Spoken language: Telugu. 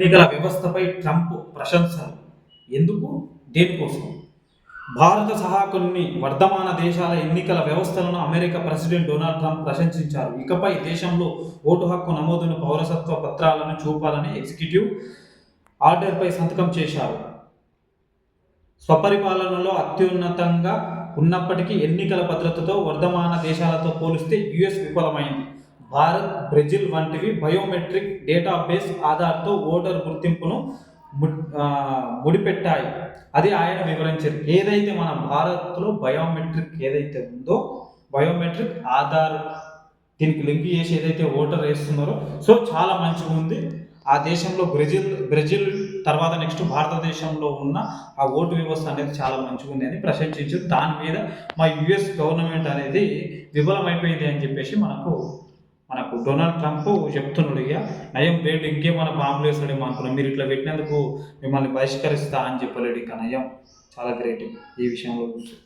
ఎన్నికల వ్యవస్థపై ట్రంప్ ప్రశంసలు. ఎందుకు? దేనికోసం భారత సహా కొన్ని వర్ధమాన దేశాల ఎన్నికల వ్యవస్థలను అమెరికా ప్రెసిడెంట్ డొనాల్డ్ ట్రంప్ ప్రశంసించారు. ఇకపై దేశంలో ఓటు హక్కు నమోదును పౌరసత్వ పత్రాలను చూపాలని ఎగ్జిక్యూటివ్ ఆర్డర్పై సంతకం చేశారు. స్వపరిపాలనలో అత్యున్నతంగా ఉన్నప్పటికీ ఎన్నికల భద్రతతో వర్ధమాన దేశాలతో పోలిస్తే యుఎస్ విఫలమైంది. భారత్ బ్రెజిల్ వంటివి బయోమెట్రిక్ డేటాబేస్ ఆధార్తో ఓటర్ గుర్తింపును ముడిపెట్టాయి. అది ఆయన వివరించారు. ఏదైతే మన భారత్లో బయోమెట్రిక్ ఏదైతే ఉందో బయోమెట్రిక్ ఆధార్ దీనికి లింక్ చేసి ఏదైతే ఓటర్ వేస్తున్నారో సో చాలా మంచిగా ఉంది. ఆ దేశంలో బ్రెజిల్ బ్రెజిల్ తర్వాత నెక్స్ట్ భారతదేశంలో ఉన్న ఆ ఓటు వ్యవస్థ అనేది చాలా మంచిగా ఉంది అని ప్రశంసించారు. దాని మీద మా యుఎస్ గవర్నమెంట్ అనేది విఫలమైపోయింది అని చెప్పేసి మనకు డొనాల్డ్ ట్రంప్ చెప్తున్నాడు ఇక నయం వేడు ఇంకేమైనా బాంబులు వేస్తాడేమో అనుకున్నాం మీరు ఇట్లా పెట్టినందుకు మిమ్మల్ని బహిష్కరిస్తా అని చెప్పలేడు ఇక నయం. చాలా గ్రేట్ ఈ విషయంలో. చూస్తే